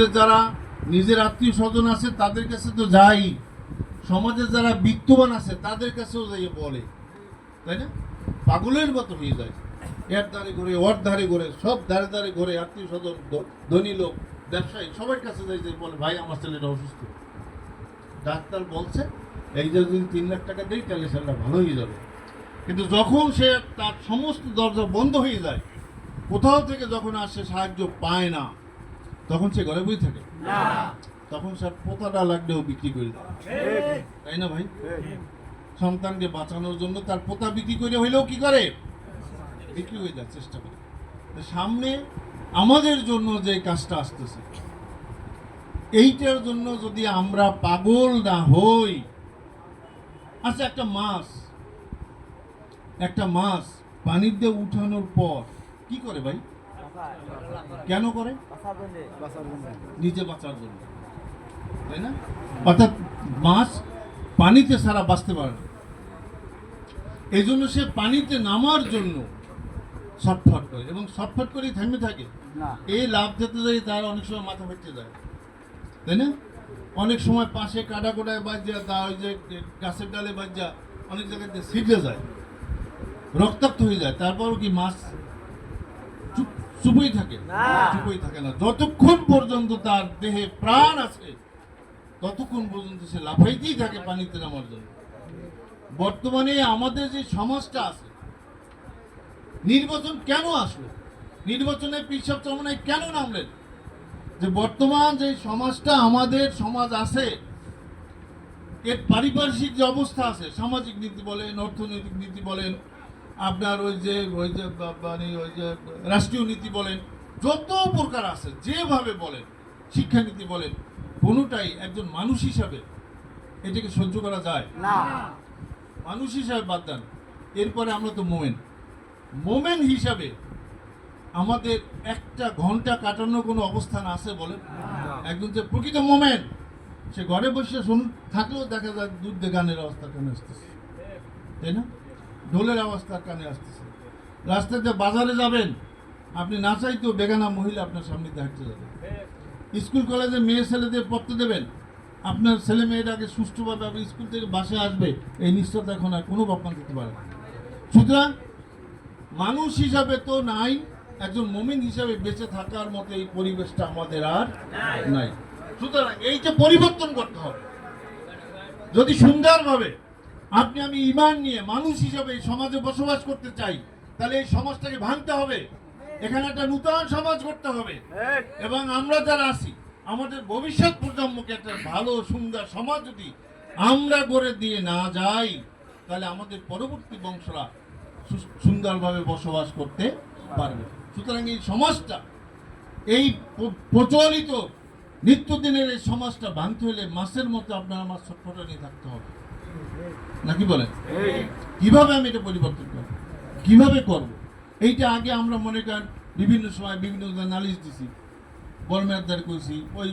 সমাজে যারা নিজের আত্মীয় স্বজন আছে, তাদের কাছে তো যাই। সমাজে যারা বিত্তবান আছে, তাদের কাছেও যাই বলে। তাই না? পাগলের মতো হয়ে যায়। এর ধারে ঘুরে ওর ধারে ঘুরে, সব ধারে ধারে ঘুরে আত্মীয় স্বজন ধনী লোক, ব্যবসায়ী, সবার কাছে যাই যে বলে, ভাই, আমার ছেলেটা অসুস্থ। ডাক্তার বলছে, এই যে যদি তিন লাখ টাকা দেই, তাহলে ছেলেটা ভালো হয়ে যাবে। কিন্তু যখন সে তার সমস্ত দরজা বন্ধ হয়ে যায়, কোথাও থেকে যখন আর সে সাহায্য পায় না। তখন সে ঘরে বই থাকে। তখন সে পোতাটা লাগলেও বিক্রি করে দেয়। তাই না ভাই? সন্তানকে বাঁচানোর জন্য তার পোতা বিক্রি করে হইলেও কি করে? বিক্রি হয়ে যাওয়ার চেষ্টা করে। সামনে আমাদের জন্য যে কাজটা আসতেছে এইটার জন্য যদি আমরা পাগল না হই আচ্ছা একটা মাছ একটা মাছ পানিতে উঠানোর পর কি করে ভাই? কেন করে? নিজে বাঁচার জন্য। তাই না? অর্থাৎ মাছ পানিতে সারা বাঁচতে পারে না। এই জন্য সে পানিতে নামার জন্য ছটফট করে এবং ছটফট করেই থেমে থাকে। এই লাভ যেতে যাই তার অনেক সময় মাথা ফেটে যায়। তাই না? অনেক সময় পাশে কাটা কোটায় বাজ্যা তা ওই যে গাছের ডালে বাজ্যা অনেক জায়গায় ছিটে যায়। রক্তাক্ত হয়ে যায়। তারপরও কি মাছ চুপই থাকে। চুপই থাকে না। যতক্ষণ পর্যন্ত তার দেহে প্রাণ আছে ততক্ষণ পর্যন্ত সে লাফাইতেই থাকে পানিতে নামার জন্য। বর্তমানে আমাদের যে সমাজটা আছে নির্বাচন কেন আসলো? নির্বাচনে পিসাব চরমনায় কেন নামলেন? যে বর্তমান যে সমাজটা আমাদের সমাজ আছে এর পারিপার্শ্বিক যে অবস্থা আছে সামাজিক নীতি বলেন অর্থনৈতিক নীতি বলেন আপনার ওই যে ওই যে মানে ওই যে রাষ্ট্রীয় নীতি বলেন যত প্রকার আছে যেভাবে বলেন শিক্ষানীতি বলেন কোনোটাই একজন মানুষ হিসাবে এটাকে সহ্য করা যায়। মানুষ হিসাবে বাদ দেন। এরপরে আমরা তো মোমেন। মোমেন হিসাবে আমাদের একটা ঘণ্টা কাটানোর কোনো অবস্থান আছে বলে? একজন যে প্রকৃত মোমেন সে ঘরে বসে শুন থাকলেও দেখা যায় দুধ দিয়ে গানের অবস্থা কানে আসতেছে তাই না? ঢোলের আওয়াজ তার কানে আসতেছে। রাস্তাতে বাজারে যাবেন আপনি না চাইতেও বেগানা মহিলা আপনার সামনে হাঁটতে যাবে। স্কুল কলেজে মেয়ে ছেলেদের পড়তে দেবেন আপনার ছেলে মেয়েটাকে সুষ্ঠুভাবে আপনি স্কুল থেকে বাসে আসবে এই নিশ্চয়তা এখন আর কোনো বাপমান দিতে পারে না। সুতরাং মানুষ হিসাবে তো নাই একজন মমিন হিসাবে বেঁচে থাকার মতো এই পরিবেশটা আমাদের আর নাই। সুতরাং এইটা পরিবর্তন করতে হবে। যদি সুন্দরভাবে আপনি আমি ইমান নিয়ে মানুষ হিসাবে সমাজে বসবাস করতে চাই, তাহলে এই সমাজটাকে ভাঙতে হবে। এখানে একটা নূতন সমাজ করতে হবে। এবং আমরা যারা আছি, আমাদের ভবিষ্যৎ প্রজন্মকে একটা ভালো, সুন্দর সমাজ যদি আমরা গড়ে দিয়ে না যাই, তাহলে আমাদের পরবর্তী বংশরা সুন্দরভাবে বসবাস করতে পারবে। সুতরাং এই সমাজটা, এই প্রচলিত নিত্যদিনের এই সমাজটা ভাঙতে হলে মাসের মতো আপনার আমার ছটফটা নিয়ে থাকতে হবে। নাকি বলেন কীভাবে আমি এটা পরিবর্তন করব? কীভাবে করব? এইটা আগে আমরা মনে করেন বিভিন্ন সময় বিভিন্ন নালিশ দিছি। বর্মের দ্বার করছি ওই